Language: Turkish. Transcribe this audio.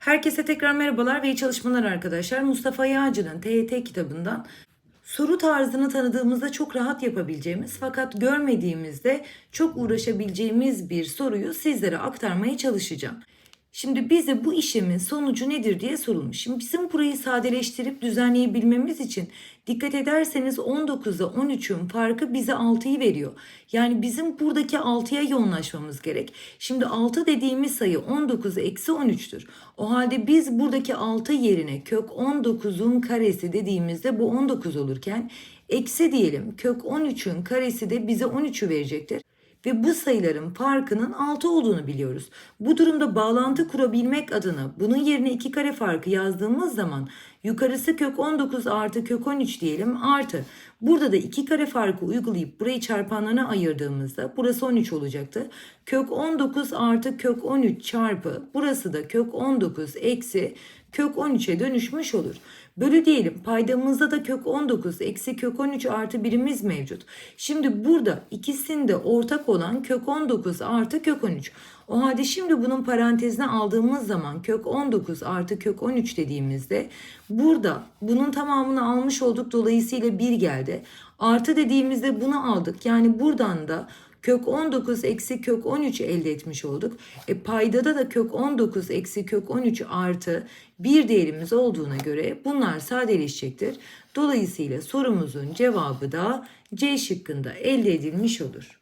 Herkese tekrar merhabalar ve iyi çalışmalar arkadaşlar. Mustafa Yağcı'nın TYT kitabından soru tarzını tanıdığımızda çok rahat yapabileceğimiz fakat görmediğimizde çok uğraşabileceğimiz bir soruyu sizlere aktarmaya çalışacağım. Şimdi bize bu işlemin sonucu nedir diye sorulmuş. Şimdi bizim burayı sadeleştirip düzenleyebilmemiz için dikkat ederseniz 19'da 13'ün farkı bize 6'yı veriyor. Yani bizim buradaki 6'ya yoğunlaşmamız gerek. Şimdi 6 dediğimiz sayı 19 eksi 13'tür. O halde biz buradaki 6 yerine kök 19'un karesi dediğimizde bu 19 olurken eksi diyelim kök 13'ün karesi de bize 13'ü verecektir ve bu sayıların farkının 6 olduğunu biliyoruz. Bu durumda bağlantı kurabilmek adına bunun yerine 2 kare farkı yazdığımız zaman yukarısı kök 19 artı kök 13 diyelim artı. Burada da 2 kare farkı uygulayıp burayı çarpanlarına ayırdığımızda burası 13 olacaktı. Kök 19 artı kök 13 çarpı burası da kök 19 eksi kök 13'e dönüşmüş olur. Bölü diyelim paydamızda da kök 19 eksi kök 13 artı birimiz mevcut. Şimdi burada ikisinde ortak olan kök 19 artı kök 13. O halde şimdi bunun parantezine aldığımız zaman kök 19 artı kök 13 dediğimizde burada bunun tamamını almış olduk dolayısıyla 1 geldi. Artı dediğimizde bunu aldık. Yani buradan da kök 19 eksi kök 13 elde etmiş olduk. E paydada da kök 19 eksi kök 13 artı bir değerimiz olduğuna göre bunlar sadeleşecektir. Dolayısıyla sorumuzun cevabı da C şıkkında elde edilmiş olur.